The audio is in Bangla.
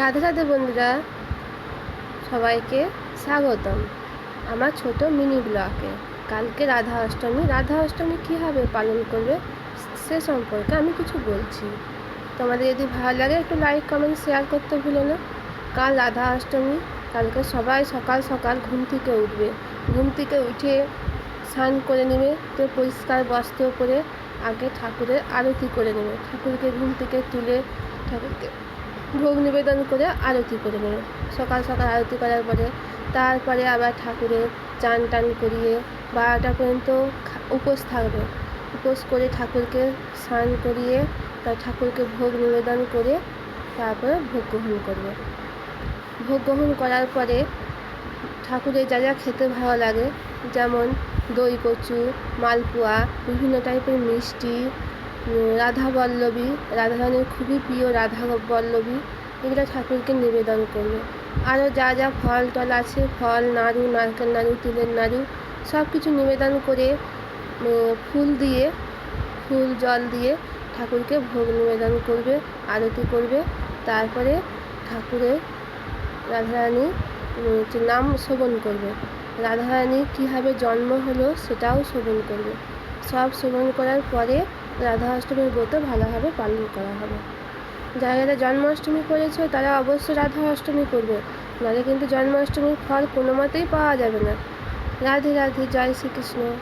রাধে রাধে বন্ধুরা, সবাইকে স্বাগতম আমার ছোট মিনি ব্লকে কালকে রাধা অষ্টমী। রাধা অষ্টমী কীভাবে পালন করবে, সে সম্পর্কে আমি কিছু বলছি। তোমাদের যদি ভালো লাগে, একটু লাইক কমেন্ট শেয়ার করতে ভুলো না। কাল রাধা অষ্টমী, কালকে সবাই সকাল সকাল ঘুম থেকে উঠবে। ঘুম থেকে উঠে স্নান করে নেবে, তো পরিষ্কার বস্ত্র পরে আগে ঠাকুরের আরতি করে নেবে। ঠাকুরকে ঘুম থেকে তুলে ঠাকুরকে ভোগ নিবেদন করে আরতি করে নেবে সকাল সকাল আরতি করার পরে তারপরে আবার ঠাকুরের চান টান করিয়ে বারোটা পর্যন্ত উপোস থাকবে। উপোস করে ঠাকুরকে স্নান করিয়ে তার ঠাকুরকে ভোগ নিবেদন করে তারপরে ভোগ গ্রহণ করবে। ভোগ গ্রহণ করার পরে ঠাকুরের যা যা খেতে ভালো লাগে, যেমন দই কচু, মালপোয়া, বিভিন্ন টাইপের মিষ্টি রাধা বল্লভী রাধারানীর খুবই প্রিয় রাধা বল্লভী এগুলো ঠাকুরকে নিবেদন করবে। আরও যা যা ফল টল আছে, ফল, নাড়ু, নারকেল নাড়ু, তিলের নাড়ু সব কিছু নিবেদন করে ফুল দিয়ে, ফুল, জল দিয়ে ঠাকুরকে ভোগ নিবেদন করবে, আরতি করবে। তারপরে ঠাকুরের রাধারানী নাম শ্রবণ করবে। রাধারানী কীভাবে জন্ম হলো সেটাও শ্রবণ করবে। সব শ্রবণ করার পরে রাধা অষ্টমীর ব্রত ভালোভাবে পালন করা হবে। যারা যারা জন্মাষ্টমী করেছে, তারা অবশ্যই রাধা অষ্টমী করবে। নাহলে কিন্তু জন্মাষ্টমীর ফল কোনো মতেই পাওয়া যাবে না। রাধে রাধে, জয় শ্রীকৃষ্ণ।